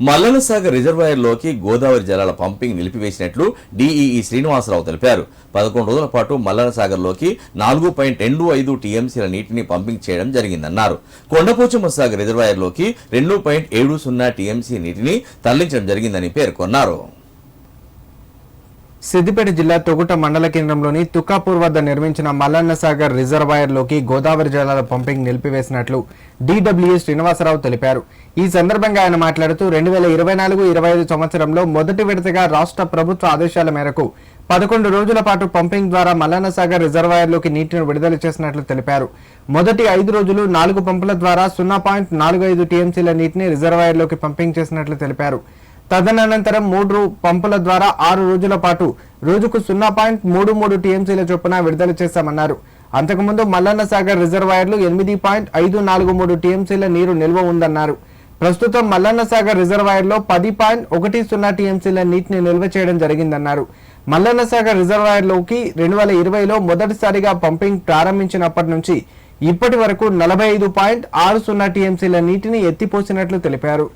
మల్లనసాగర్ రిజర్వాయర్లోకి గోదావరి జలాల pumping నిలిపివేసినట్లు DEE Srinivasarao తెలిపారు. పదకొండు రోజుల పాటు మల్లనసాగర్లోకి నాలుగు పాయింట్ రెండు ఐదు టీఎంసీల నీటిని పంపింగ్ చేయడం జరిగిందన్నారు. కొండపోచమ్మ సాగర్ రిజర్వాయర్లోకి రెండు పాయింట్ ఏడు సున్నా టీఎంసీ నీటిని తరలించడం జరిగిందని పేర్కొన్నారు. సిద్దిపేట జిల్లా తొగుట మండల కేంద్రంలోని తుకాపూర్ వద్ద నిర్మించిన మల్లన్న సాగర్ రిజర్వాయర్లోకి గోదావరి జలాల పంపింగ్ నిలిపివేసినట్లు డీడబ్ల్యూఎస్ శ్రీనివాసరావు తెలిపారు. ఈ సందర్భంగా ఆయన మాట్లాడుతూ రెండు వేల ఇరవై నాలుగు ఇరవై ఐదు సంవత్సరంలో మొదటి విడతగా రాష్ట్ర ప్రభుత్వ ఆదేశాల మేరకు పదకొండు రోజుల పాటు పంపింగ్ ద్వారా మల్లన్న సాగర్ రిజర్వాయర్లోకి నీటిని విడుదల చేసినట్లు తెలిపారు. మొదటి ఐదు రోజులు నాలుగు పంపుల ద్వారా సున్నా పాయింట్ నాలుగు ఐదు టీఎంసీల నీటిని రిజర్వాయర్లోకి పంపింగ్ చేసినట్లు తెలిపారు. తదనంతరం మూడు పంపుల ద్వారా ఆరు రోజుల పాటు రోజుకు సున్నా పాయింట్ మూడు మూడు టీఎంసీల చొప్పున విడుదల చేశామన్నారు. అంతకుముందు మల్లన్న సాగర్ రిజర్వాయర్లు ఎనిమిది పాయింట్ ఐదు నాలుగు మూడు టీఎంసీల నీరు నిల్వ ఉందన్నారు. ప్రస్తుతం మల్లన్న సాగర్ రిజర్వాయర్లో పది పాయింట్ ఒకటి సున్నా టీఎంసీల నీటిని నిల్వ చేయడం జరిగిందన్నారు. మల్లన్న సాగర్ రిజర్వాయర్లోకి రెండు వేల ఇరవైలో మొదటిసారిగా పంపింగ్ ప్రారంభించినప్పటి నుంచి ఇప్పటి వరకు నలభై ఐదు పాయింట్ ఆరు సున్నా టీఎంసీల నీటిని ఎత్తిపోసినట్లు తెలిపారు.